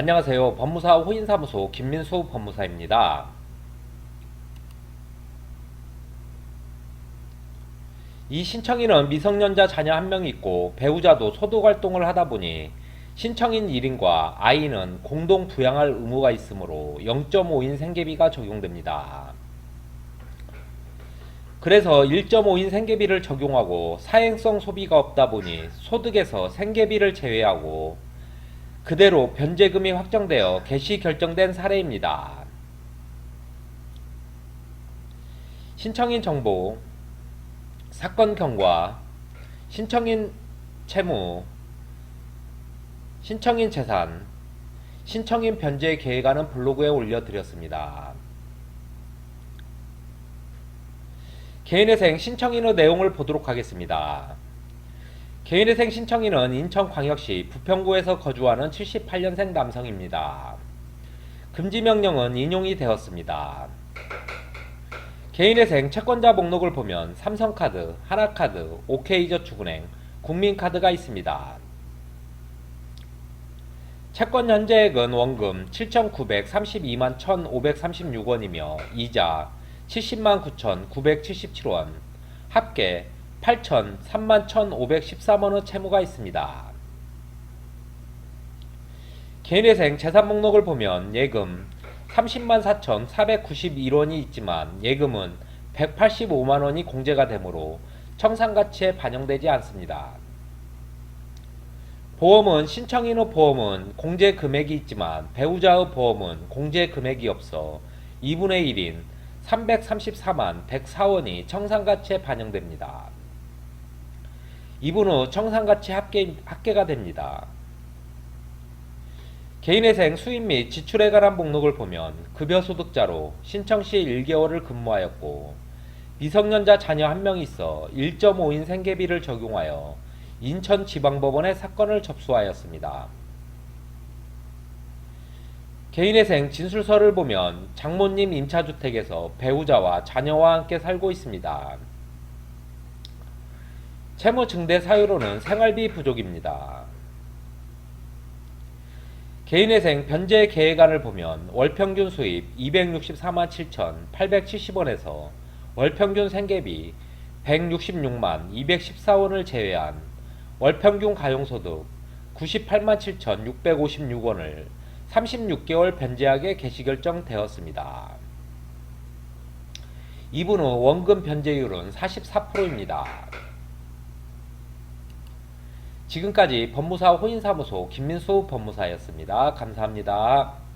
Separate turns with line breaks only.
안녕하세요. 법무사 호인사무소 김민수 법무사입니다. 이 신청인은 미성년자 자녀 한 명 있고 배우자도 소득 활동을 하다 보니 신청인 1인과 아이는 공동 부양할 의무가 있으므로 0.5인 생계비가 적용됩니다. 그래서 1.5인 생계비를 적용하고 사행성 소비가 없다 보니 소득에서 생계비를 제외하고 그대로 변제금이 확정되어 개시 결정된 사례입니다. 신청인 정보, 사건 경과, 신청인 채무, 신청인 재산, 신청인 변제 계획안은 블로그에 올려드렸습니다. 개인회생 신청인의 내용을 보도록 하겠습니다. 개인회생 신청인은 인천광역시 부평구에서 거주하는 78년생 남성입니다. 금지 명령은 인용이 되었습니다. 개인회생 채권자 목록을 보면 삼성카드, 하나카드, OK저축은행, 국민카드가 있습니다. 채권 현재액은 원금 7,932만 1,536원이며 이자 70만 9,977원, 합계 8천 3만 1,513원의 채무가 있습니다. 개인회생 재산 목록을 보면 예금 30만 4,491원이 있지만 예금은 185만 원이 공제가 되므로 청산가치에 반영되지 않습니다. 보험은 신청인의 보험은 공제 금액이 있지만 배우자의 보험은 공제 금액이 없어 2분의 1인 334만 104원이 청산가치에 반영됩니다. 2분 후 청산가치 합계, 합계가 됩니다. 개인회생 수입 및 지출에 관한 목록을 보면 급여소득자로 신청 시 1개월을 근무하였고 미성년자 자녀 한명 있어 1.5인 생계비를 적용하여 인천지방법원에 사건을 접수하였습니다. 개인회생 진술서를 보면 장모님 임차주택에서 배우자와 자녀와 함께 살고 있습니다. 채무 증대 사유로는 생활비 부족입니다. 개인회생 변제 계획안을 보면 월평균 수입 264만 7,870원에서 월평균 생계비 166만 214원을 제외한 월평균 가용소득 98만 7,656원을 36개월 변제하게 개시 결정되었습니다. 2분 후 원금 변제율은 44%입니다. 지금까지 법무사 호인사무소 김민수 법무사였습니다. 감사합니다.